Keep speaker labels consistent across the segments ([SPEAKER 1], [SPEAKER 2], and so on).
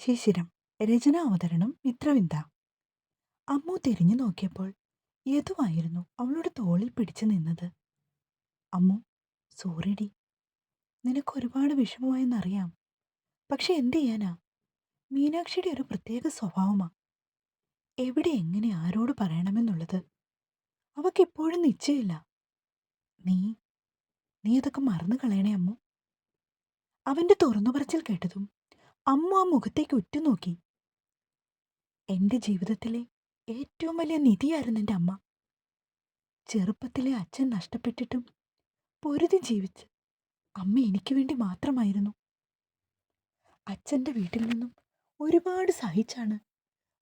[SPEAKER 1] ശിശിരം രചനാവതരണം മിത്രവിന്ദ. അമ്മു തിരിഞ്ഞു നോക്കിയപ്പോൾ യതുവായിരുന്നു അവളുടെ തോളിൽ പിടിച്ചു നിന്നത്. അമ്മു സോറിടി നിനക്ക് ഒരുപാട് വിഷമമായെന്നറിയാം. പക്ഷെ എന്ത് ചെയ്യാനാ? മീനാക്ഷിയുടെ ഒരു പ്രത്യേക സ്വഭാവമാ. എവിടെ എങ്ങനെ ആരോട് പറയണമെന്നുള്ളത്? അവക്കിപ്പോഴും നിശ്ചയില്ല നീ നീ അതൊക്കെ മറന്നു കളയണേ അമ്മു. അവന്റെ തുറന്നു പറച്ചിൽ കേട്ടതും അമ്മ ആ മുഖത്തേക്ക് ഉറ്റുനോക്കി. എന്റെ ജീവിതത്തിലെ ഏറ്റവും വലിയ നിധിയായിരുന്നു എന്റെ അമ്മ. ചെറുപ്പത്തിലെ അച്ഛൻ നഷ്ടപ്പെട്ടിട്ടും പൊരുതി ജീവിച്ച് അമ്മ എനിക്ക് വേണ്ടി മാത്രമായിരുന്നു. അച്ഛന്റെ വീട്ടിൽ നിന്നും ഒരുപാട് സഹിച്ചാണ്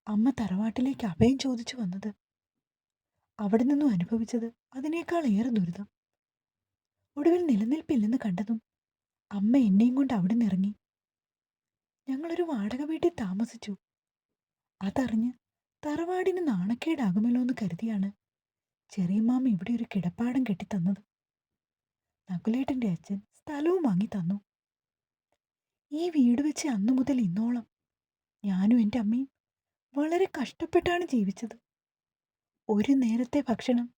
[SPEAKER 1] അമ്മ തറവാട്ടിലേക്ക് അഭയം ചോദിച്ചു വന്നത്. അവിടെ നിന്നും അനുഭവിച്ചത് അതിനേക്കാൾ ഏറെ ദുരിതം. ഒടുവിൽ നിലനിൽപ്പില്ലെന്ന് കണ്ടതും അമ്മ എന്നെയും കൊണ്ട് അവിടെ നിന്നിറങ്ങി ഞങ്ങളൊരു വാടക വീട്ടിൽ താമസിച്ചു. അതറിഞ്ഞ് തറവാടിന് നാണക്കേടാകുമല്ലോ എന്ന് കരുതിയാണ് ചെറിയ ചെറിയമ്മാമ ഇവിടെ ഒരു കിടപ്പാടം കെട്ടിത്തന്നത്. നകുലേട്ടന്റെ അച്ഛൻ സ്ഥലവും വാങ്ങി തന്നു. ഈ വീട് വെച്ച് അന്നു മുതൽ ഇന്നോളം ഞാനും എന്റെ അമ്മയും വളരെ കഷ്ടപ്പെട്ടാണ് ജീവിച്ചത്. ഒരു നേരത്തെ ഭക്ഷണം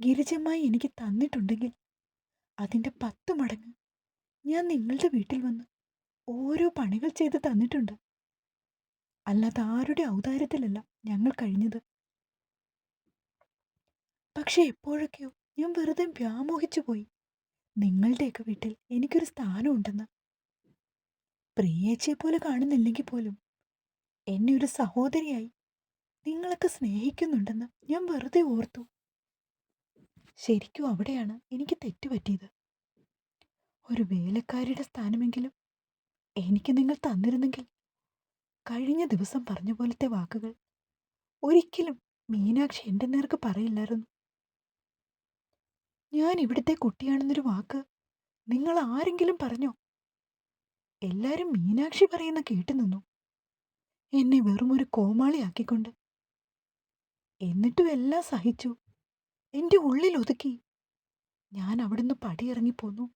[SPEAKER 1] ഗിരിജമ്മായി എനിക്ക് തന്നിട്ടുണ്ടെങ്കിൽ അതിന്റെ പത്ത് മടങ്ങ് ഞാൻ നിങ്ങളുടെ വീട്ടിൽ വന്ന് ഓരോ പണികൾ ചെയ്ത് തന്നിട്ടുണ്ട്. അല്ലാതെ ആരുടെ ഔദാര്യത്തിലല്ല ഞങ്ങൾ കഴിഞ്ഞത്. പക്ഷെ എപ്പോഴൊക്കെയോ ഞാൻ വെറുതെ വ്യാമോഹിച്ചു പോയി. നിങ്ങളുടെയൊക്കെ വീട്ടിൽ എനിക്കൊരു സ്ഥാനമുണ്ടെന്ന് പ്രിയേച്ചിയെ പോലെ കാണുന്നില്ലെങ്കിൽ പോലും എന്നെ ഒരു സഹോദരിയായി നിങ്ങളൊക്കെ സ്നേഹിക്കുന്നുണ്ടെന്ന് ഞാൻ വെറുതെ ഓർത്തു. ശരിക്കും അവിടെയാണ് എനിക്ക് തെറ്റുപറ്റിയത്. ഒരു വേലക്കാരിയുടെ സ്ഥാനമെങ്കിലും എനിക്ക് നിങ്ങൾ തന്നിരുന്നെങ്കിൽ കഴിഞ്ഞ ദിവസം പറഞ്ഞ പോലത്തെ വാക്കുകൾ ഒരിക്കലും മീനാക്ഷി എന്റെ നേർക്ക് പറയില്ലായിരുന്നു. ഞാൻ ഇവിടുത്തെ കുട്ടിയാണെന്നൊരു വാക്ക് നിങ്ങൾ ആരെങ്കിലും പറഞ്ഞോ? എല്ലാരും മീനാക്ഷി പറയുന്ന കേട്ടു നിന്നു. എന്നെ വെറും ഒരു കോമാളിയാക്കിക്കൊണ്ട് എന്നിട്ടും എല്ലാം സഹിച്ചു. എന്റെ ഉള്ളിൽ ഒതുക്കി. ഞാൻ അവിടുന്ന് പടിയിറങ്ങിപ്പോന്നു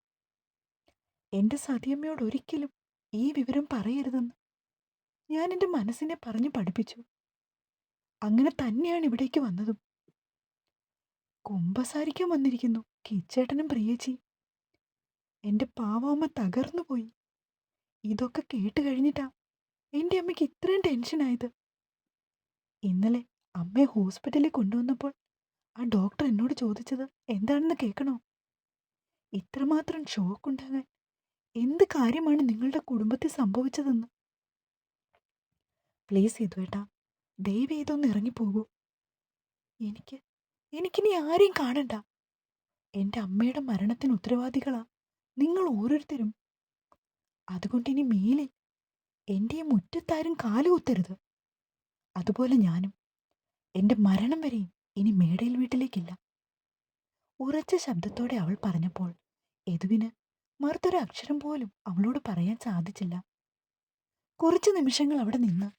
[SPEAKER 1] എന്റെ സതിയമ്മയോട് ഒരിക്കലും ഈ വിവരം പറയരുതെന്ന് ഞാൻ എന്റെ മനസ്സിനെ പറഞ്ഞു പഠിപ്പിച്ചു. അങ്ങനെ തന്നെയാണ് ഇവിടേക്ക് വന്നതും. കുമ്പസാരിക്കാൻ വന്നിരിക്കുന്നു കിച്ചേട്ടനും പ്രിയേച്ചി. എന്റെ പാവാമ്മ തകർന്നു പോയി. ഇതൊക്കെ കേട്ട് കഴിഞ്ഞിട്ടാ എന്റെ അമ്മയ്ക്ക് ഇത്രയും ടെൻഷനായത് ഇന്നലെ അമ്മയെ ഹോസ്പിറ്റലിൽ കൊണ്ടുവന്നപ്പോൾ ആ ഡോക്ടർ എന്നോട് ചോദിച്ചത് എന്താണെന്ന് കേൾക്കണോ? ഇത്രമാത്രം ഷോക്ക് ഉണ്ടാകാൻ എന്ത് കാര്യമാണ് നിങ്ങളുടെ കുടുംബത്തിൽ സംഭവിച്ചതെന്ന്? പ്ലീസ് ഇതുവേട്ടാ ദയവ് ഇതൊന്ന് ഇറങ്ങിപ്പോകൂ. എനിക്ക് എനിക്കിനി ആരെയും കാണണ്ട. എന്റെ അമ്മയുടെ മരണത്തിന് ഉത്തരവാദികളാ നിങ്ങൾ ഓരോരുത്തരും. അതുകൊണ്ട് ഇനി മേലിൽ എന്റെ ഈ മുറ്റത്താരും കാലുകുത്തരുത് അതുപോലെ ഞാനും. എന്റെ മരണം വരെയും ഇനി മേടയിൽ വീട്ടിലേക്കില്ല. ഉറച്ച ശബ്ദത്തോടെ അവൾ പറഞ്ഞപ്പോൾ യദുവിന് മറുത്തൊരു അക്ഷരം പോലും അവളോട് പറയാൻ സാധിച്ചില്ല. കുറച്ചു നിമിഷങ്ങൾ അവിടെ നിന്ന്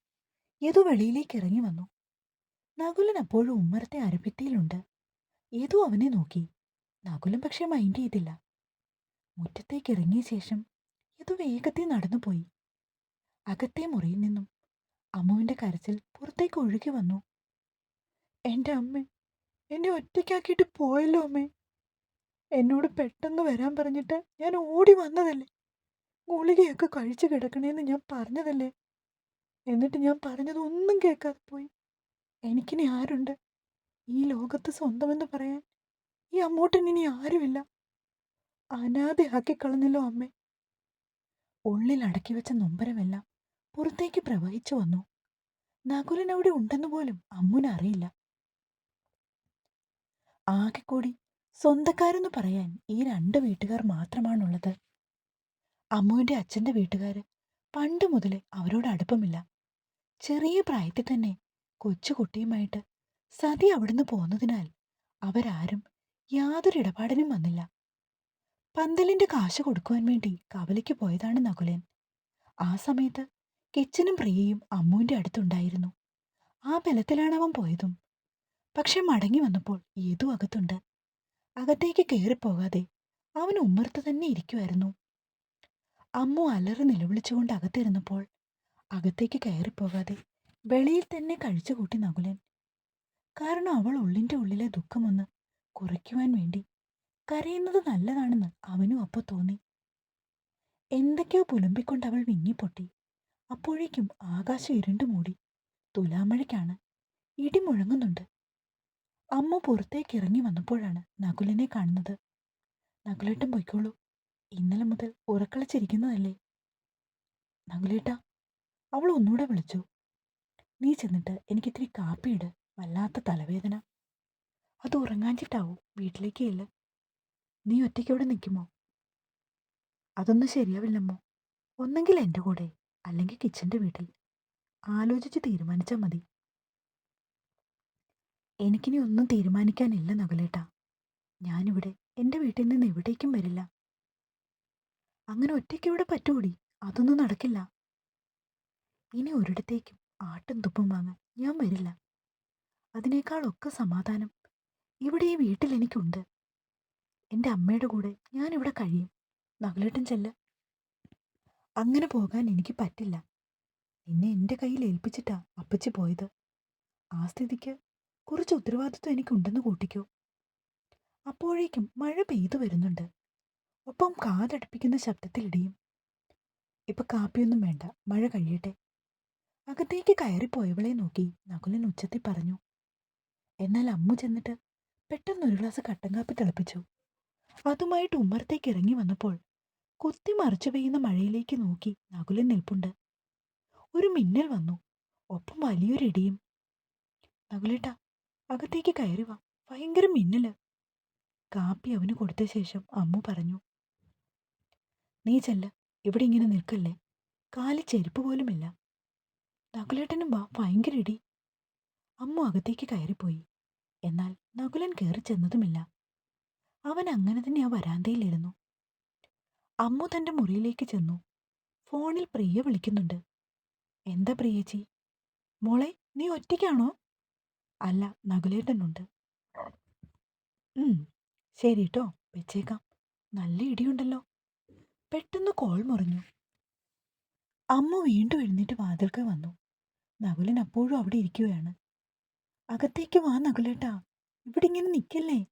[SPEAKER 1] ഏതോ വെളിയിലേക്ക് ഇറങ്ങി വന്നു. നകുലൻ അപ്പോഴും ഉമ്മറത്തെ അരഭിത്തിയിലുണ്ട്. ഏതോ അവനെ നോക്കി. നകുലൻ പക്ഷെ മൈൻഡ് ചെയ്തില്ല. മുറ്റത്തേക്ക് ഇറങ്ങിയ ശേഷം ഏതോ വേഗത്തിൽ നടന്നുപോയി. അകത്തെ മുറിയിൽ നിന്നും അമ്മുവിന്റെ കരച്ചിൽ പുറത്തേക്ക് ഒഴുകി വന്നു. എന്റെ അമ്മ എന്നെ ഒറ്റയ്ക്കാക്കിയിട്ട് പോയല്ലോ അമ്മേ. എന്നോട് പെട്ടെന്ന് വരാൻ പറഞ്ഞിട്ട് ഞാൻ ഓടി വന്നതല്ലേ? ഗുളികയൊക്കെ കഴിച്ചു കിടക്കണേന്ന് ഞാൻ പറഞ്ഞതല്ലേ? എന്നിട്ട് ഞാൻ പറഞ്ഞതൊന്നും കേൾക്കാതെ പോയി. എനിക്കിനി ആരുണ്ട്? ഈ ലോകത്ത് സ്വന്തമെന്ന് പറയാൻ ഈ അമ്മൂട്ടൻ ഇനി ആരുമില്ല? അനാഥയാക്കി കളഞ്ഞല്ലോ അമ്മേ. ഉള്ളിൽ അടക്കി വെച്ച നൊമ്പരമെല്ലാം പുറത്തേക്ക് പ്രവഹിച്ചു വന്നു. നകുലൻ അവിടെ ഉണ്ടെന്ന് പോലും അമ്മുനറിയില്ല. ആകെ കൂടി സ്വന്തക്കാരെന്ന് പറയാൻ ഈ രണ്ട് വീട്ടുകാർ മാത്രമാണുള്ളത്. അമ്മുവിന്റെ അച്ഛന്റെ വീട്ടുകാർ പണ്ട് മുതലേ അവരോട് അടുപ്പമില്ല. ചെറിയ പ്രായത്തിൽ തന്നെ കൊച്ചുകുട്ടിയുമായിട്ട് സതി അവിടുന്ന് പോന്നതിനാൽ അവരാരും യാതൊരു ഇടപാടിനും വന്നില്ല. പന്തലിന്റെ കാശ് കൊടുക്കുവാൻ വേണ്ടി കവലയ്ക്ക് പോയതാണ് നകുലൻ. ആ സമയത്ത് കിച്ചനും പ്രിയയും അമ്മുവിന്റെ അടുത്തുണ്ടായിരുന്നു. ആ ബലത്തിലാണ് അവൻ പോയതും. പക്ഷെ മടങ്ങി വന്നപ്പോൾ ഏതു അകത്തുണ്ട്? അകത്തേക്ക് കയറിപ്പോകാതെ അവൻ ഉമ്മർത്ത് തന്നെ ഇരിക്കുമായിരുന്നു അമ്മു അലറി നിലവിളിച്ചുകൊണ്ട് അകത്തിരുന്നപ്പോൾ അകത്തേക്ക് കയറിപ്പോകാതെ വെളിയിൽ തന്നെ കഴിച്ചുകൂട്ടി നകുലൻ. കാരണം അവൾ ഉള്ളിന്റെ ഉള്ളിലെ ദുഃഖമൊന്ന് കുറയ്ക്കുവാൻ വേണ്ടി കരയുന്നത് നല്ലതാണെന്ന് അവനും അപ്പോൾ തോന്നി. എന്തൊക്കെയോ പുലമ്പിക്കൊണ്ട് അവൾ വിങ്ങിപ്പൊട്ടി. അപ്പോഴേക്കും ആകാശം ഇരുണ്ടു മൂടി തുലാമഴയ്ക്കാണ്. ഇടി മുഴങ്ങുന്നുണ്ട്. അമ്മ പുറത്തേക്ക് ഇറങ്ങി വന്നപ്പോഴാണ് നകുലനെ കാണുന്നത്. നകുലേട്ടൻ പൊയ്ക്കോളൂ. ഇന്നലെ മുതൽ ഉറക്കളിച്ചിരിക്കുന്നതല്ലേ? നകുലേട്ട അവൾ ഒന്നുകൂടെ വിളിച്ചു. നീ ചെന്നിട്ട് എനിക്കിത്തിരി കാപ്പിയിട് വല്ലാത്ത തലവേദന. അത് ഉറങ്ങാഞ്ചിട്ടാവും വീട്ടിലേക്ക് ഇല്ല നീ ഒറ്റയ്ക്ക് അവിടെ നിൽക്കുമോ? അതൊന്നും ശരിയാവില്ലമ്മോ. ഒന്നെങ്കിൽ എന്റെ കൂടെ അല്ലെങ്കിൽ കിച്ചന്റെ വീട്ടിൽ. ആലോചിച്ച് തീരുമാനിച്ചാൽ മതി. എനിക്കിനി ഒന്നും തീരുമാനിക്കാനില്ല നകുലേട്ടാ ഞാനിവിടെ എന്റെ വീട്ടിൽ നിന്ന് എവിടേക്കും വരില്ല. അങ്ങനെ ഒറ്റയ്ക്ക് ഇവിടെ പറ്റൂടി അതൊന്നും നടക്കില്ല. ഇനി ഒരിടത്തേക്കും ആട്ടും തുപ്പും വാങ്ങാൻ ഞാൻ വരില്ല. അതിനേക്കാളൊക്കെ സമാധാനം ഇവിടെ ഈ വീട്ടിൽ എനിക്കുണ്ട്. എന്റെ അമ്മയുടെ കൂടെ ഞാനിവിടെ കഴിയും. നകുലേട്ടൻ ചെല്ല്. അങ്ങനെ പോകാൻ എനിക്ക് പറ്റില്ല. നിന്നെ എന്റെ കയ്യിൽ ഏൽപ്പിച്ചിട്ടാ അപ്പച്ചി പോയത്. ആ സ്ഥിതിക്ക് കുറച്ച് ഉത്തരവാദിത്വം എനിക്കുണ്ടെന്ന് കൂട്ടിക്കോ. അപ്പോഴേക്കും മഴ പെയ്തു വരുന്നുണ്ട്. ഒപ്പം കാതടുപ്പിക്കുന്ന ശബ്ദത്തിലിടിയും ഇപ്പൊ കാപ്പിയൊന്നും വേണ്ട മഴ കഴിയട്ടെ. അകത്തേക്ക് കയറിപ്പോയവളെ നോക്കി നകുലൻ ഉച്ചത്തിൽ പറഞ്ഞു എന്നാൽ അമ്മു ചെന്നിട്ട് പെട്ടെന്ന് ഒരു ഗ്ലാസ് കട്ടൻ കാപ്പി തിളപ്പിച്ചു. അതുമായിട്ട് ഉമ്മറത്തേക്ക് ഇറങ്ങി വന്നപ്പോൾ കുത്തി മറിച്ചു പെയ്യുന്ന മഴയിലേക്ക് നോക്കി നകുലൻ നിൽപ്പുണ്ട്. ഒരു മിന്നൽ വന്നു ഒപ്പം വലിയൊരിടിയും. നകുലേട്ട അകത്തേക്ക് കയറി വാ. ഭയങ്കര മിന്നൽ. കാപ്പി അവന് കൊടുത്ത ശേഷം അമ്മു പറഞ്ഞു നീ ചെല്ല. ഇവിടെ ഇങ്ങനെ നിൽക്കല്ലേ. കാലിൽ ചെരുപ്പ് പോലുമില്ല. നകുലേട്ടനും വാ. ഭയങ്കര ഇടി. അമ്മു അകത്തേക്ക് കയറിപ്പോയി. എന്നാൽ നകുലൻ കയറി ചെന്നതുമില്ല. അവൻ അങ്ങനെ തന്നെ ആ വരാന്തയിലിരുന്നു. അമ്മു തന്റെ മുറിയിലേക്ക് ചെന്നു. ഫോണിൽ പ്രിയ വിളിക്കുന്നുണ്ട്. എന്താ പ്രിയേച്ചി? മോളെ നീ ഒറ്റയ്ക്കാണോ? അല്ല നകുലേട്ടനുണ്ട്. ശരി കേട്ടോ വെച്ചേക്കാം. നല്ല ഇടിയുണ്ടല്ലോ. പെട്ടെന്ന് കോൾ മുറിഞ്ഞു. അമ്മ വീണ്ടും എഴുന്നേറ്റ് വാതിൽക്ക് വന്നു. നകുലൻ അപ്പോഴും അവിടെ ഇരിക്കുകയാണ്. അകത്തേക്ക് വാ നകുലേട്ടാ. ഇവിടെ ഇങ്ങനെ നിൽക്കല്ലേ?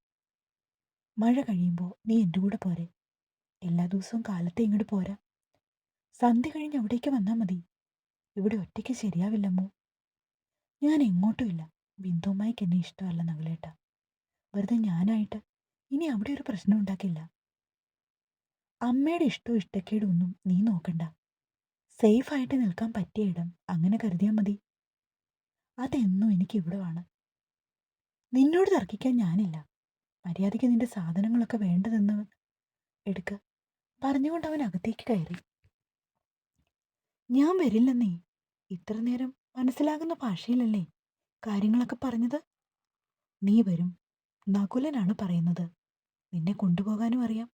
[SPEAKER 1] മഴ കഴിയുമ്പോൾ നീ എന്റെ കൂടെ പോരെ. എല്ലാ ദിവസവും കാലത്തെ ഇങ്ങോട്ട് പോരാ. സന്ധ്യ കഴിഞ്ഞ് അവിടേക്ക് വന്നാൽ മതി. ഇവിടെ ഒറ്റയ്ക്ക് ശരിയാവില്ലമ്മോ. ഞാൻ എങ്ങോട്ടുമില്ല ബിന്ദുമായിക്ക് എന്നെ ഇഷ്ടമല്ല നകുലേട്ട വെറുതെ ഞാനായിട്ട് ഇനി അവിടെ ഒരു പ്രശ്നം ഉണ്ടാക്കില്ല. അമ്മയുടെ ഇഷ്ടവും ഇഷ്ടക്കേടും ഒന്നും നീ നോക്കണ്ട. സേഫായിട്ട് നിൽക്കാൻ പറ്റിയ ഇടം അങ്ങനെ കരുതിയാൽ മതി. അതെന്നും എനിക്ക് ഇവിടെ വേണം. നിന്നോട് തർക്കിക്കാൻ ഞാനില്ല. മര്യാദയ്ക്ക് നിന്റെ സാധനങ്ങളൊക്കെ വേണ്ടതെന്ന് എടുക്ക. പറഞ്ഞുകൊണ്ട് അവൻ അകത്തേക്ക് കയറി. ഞാൻ വരില്ലെന്നേ. ഇത്ര നേരം മനസ്സിലാകുന്ന ഭാഷയിലല്ലേ? കാര്യങ്ങളൊക്കെ പറഞ്ഞത്? നീ വരും. നകുലനാണ് പറയുന്നത്. നിന്നെ കൊണ്ടുപോകാനും അറിയാം.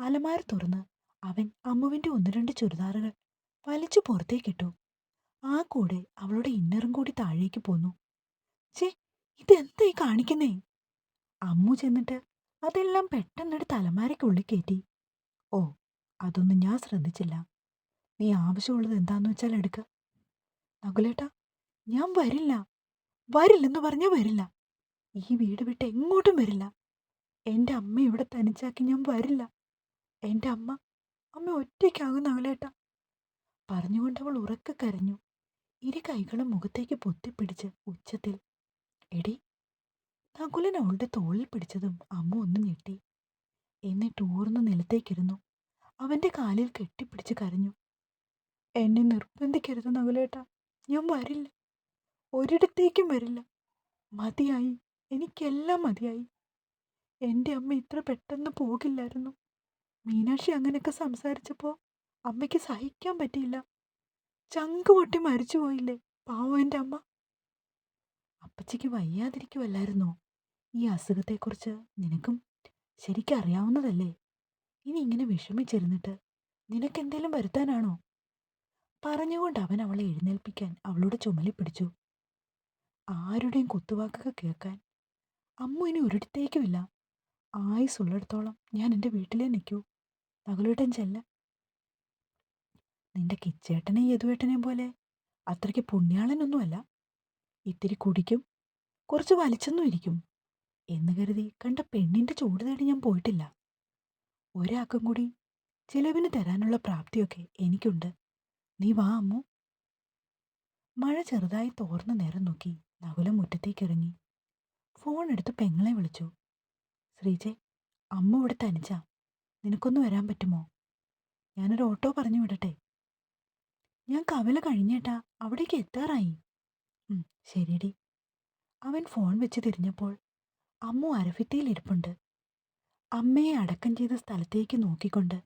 [SPEAKER 1] അലമാര തുറന്ന് അവൻ അമ്മുവിന്റെ ഒന്ന് രണ്ട് ചുരിദാറുകൾ വലിച്ചു പുറത്തേക്കിട്ടു ആ കൂടെ അവളുടെ ഇന്നറും കൂടി താഴേക്ക് പോന്നു. ചേ ഇതെന്തായി കാണിക്കുന്നേ? അമ്മു ചെന്നിട്ട് അതെല്ലാം പെട്ടെന്നെടുത്ത് അലമാരയ്ക്കുള്ളിൽ കയറ്റി ഓ അതൊന്നും ഞാൻ ശ്രദ്ധിച്ചില്ല. നീ ആവശ്യമുള്ളത് എന്താന്ന് വെച്ചാൽ എടുക്ക. നകുലേട്ടാ ഞാൻ വരില്ല. വരില്ലെന്ന് പറഞ്ഞാൽ വരില്ല. ഈ വീട് വിട്ട് എങ്ങോട്ടും വരില്ല. എന്റെ അമ്മ ഇവിടെ തനിച്ചാക്കി ഞാൻ വരില്ല. എന്റെ അമ്മ അമ്മ ഒറ്റയ്ക്കാകുന്ന അവളേട്ട പറഞ്ഞുകൊണ്ട് അവൾ ഉറക്കെ കരഞ്ഞു. ഇരു കൈകളും മുഖത്തേക്ക് പൊത്തിപ്പിടിച്ച് ഉച്ചത്തിൽ. എടി നകുലൻ അവളുടെ തോളിൽ പിടിച്ചതും അമ്മ ഒന്ന് ഞെട്ടി. എന്നിട്ട് ഊർന്ന് നിലത്തേക്കിരുന്നു. അവന്റെ കാലിൽ കെട്ടിപ്പിടിച്ച് കരഞ്ഞു. എന്നെ നിർബന്ധിക്കരുത് നകുലേട്ട. ഞാൻ വരില്ല. ഒരിടത്തേക്കും വരില്ല. മതിയായി. എനിക്കെല്ലാം മതിയായി. എന്റെ അമ്മ ഇത്ര പെട്ടെന്ന് പോകില്ലായിരുന്നു. മീനാക്ഷി അങ്ങനെയൊക്കെ സംസാരിച്ചപ്പോൾ അമ്മയ്ക്ക് സഹിക്കാൻ പറ്റിയില്ല. ചങ്ക് പൊട്ടി മരിച്ചു പോയില്ലേ പാവം എന്റെ അമ്മ. അപ്പച്ചിക്ക് വയ്യാതിരിക്കുമല്ലായിരുന്നോ ഈ അസുഖത്തെക്കുറിച്ച് നിനക്കും ശരിക്കും അറിയാവുന്നതല്ലേ? ഇനി ഇങ്ങനെ വിഷമിച്ചിരുന്നിട്ട് നിനക്കെന്തേലും വരുത്താനാണോ? പറഞ്ഞുകൊണ്ട് അവൻ അവളെ എഴുന്നേൽപ്പിക്കാൻ അവളുടെ ചുമലി പിടിച്ചു ആരുടെയും കുത്തുവാക്കൊക്കെ കേൾക്കാൻ. അമ്മു ഇനി ഒരിടത്തേക്കുമില്ല. ആയുസുള്ളിടത്തോളം ഞാൻ എന്റെ വീട്ടിലേ നിൽക്കൂ. നകുലേട്ടൻ ചെല്ല. നിന്റെ കിച്ചേട്ടനെയും യദുവേട്ടനെയും പോലെ അത്രയ്ക്ക് പുണ്യാളനൊന്നുമല്ല. ഇത്തിരി കുടിക്കും കുറച്ച് വലിച്ചെന്നും ഇരിക്കും എന്ന് കരുതി കണ്ട പെണ്ണിന്റെ ചൂട് തേടി ഞാൻ പോയിട്ടില്ല. ഒരാൾക്കും കൂടി ചിലവിന് തരാനുള്ള പ്രാപ്തിയൊക്കെ എനിക്കുണ്ട്. നീ വാ അമ്മു. മഴ ചെറുതായി തോർന്ന നേരം നോക്കി. നകുല മുറ്റത്തേക്കിറങ്ങി. ഫോൺ എടുത്ത് പെങ്ങളെ വിളിച്ചു. ശ്രീജെ അമ്മ ഇവിടെ തനിച്ചാ. നിനക്കൊന്ന് വരാൻ പറ്റുമോ? ഞാനൊരു ഓട്ടോ പറഞ്ഞു വിടട്ടെ. ഞാൻ കവല കഴിഞ്ഞേട്ടാ അവിടേക്ക് എത്താറായി. ശരിയടി. അവൻ ഫോൺ വെച്ച് തിരിഞ്ഞപ്പോൾ അമ്മു അരഫിത്തയിൽ ഇരിപ്പുണ്ട്. അമ്മയെ അടക്കം ചെയ്ത സ്ഥലത്തേക്ക് നോക്കിക്കൊണ്ട്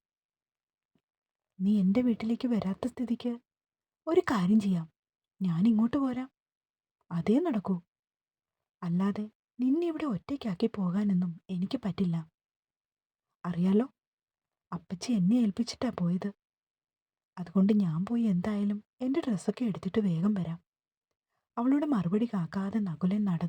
[SPEAKER 1] നീ എന്റെ വീട്ടിലേക്ക് വരാത്ത സ്ഥിതിക്ക് ഒരു കാര്യം ചെയ്യാം. ഞാൻ ഇങ്ങോട്ട് പോരാം. അതേ നടക്കൂ. അല്ലാതെ നിന്നെ ഇവിടെ ഒറ്റയ്ക്കാക്കി പോകാനൊന്നും എനിക്ക് പറ്റില്ല. അറിയാലോ അപ്പച്ചി എന്നെ ഏൽപ്പിച്ചിട്ടാ പോയത്. അതുകൊണ്ട് ഞാൻ പോയി എന്തായാലും എന്റെ ഡ്രസ്സൊക്കെ എടുത്തിട്ട് വേഗം വരാം. അവളുടെ മറുപടി കാക്കാതെ നകുലൻ നടന്നു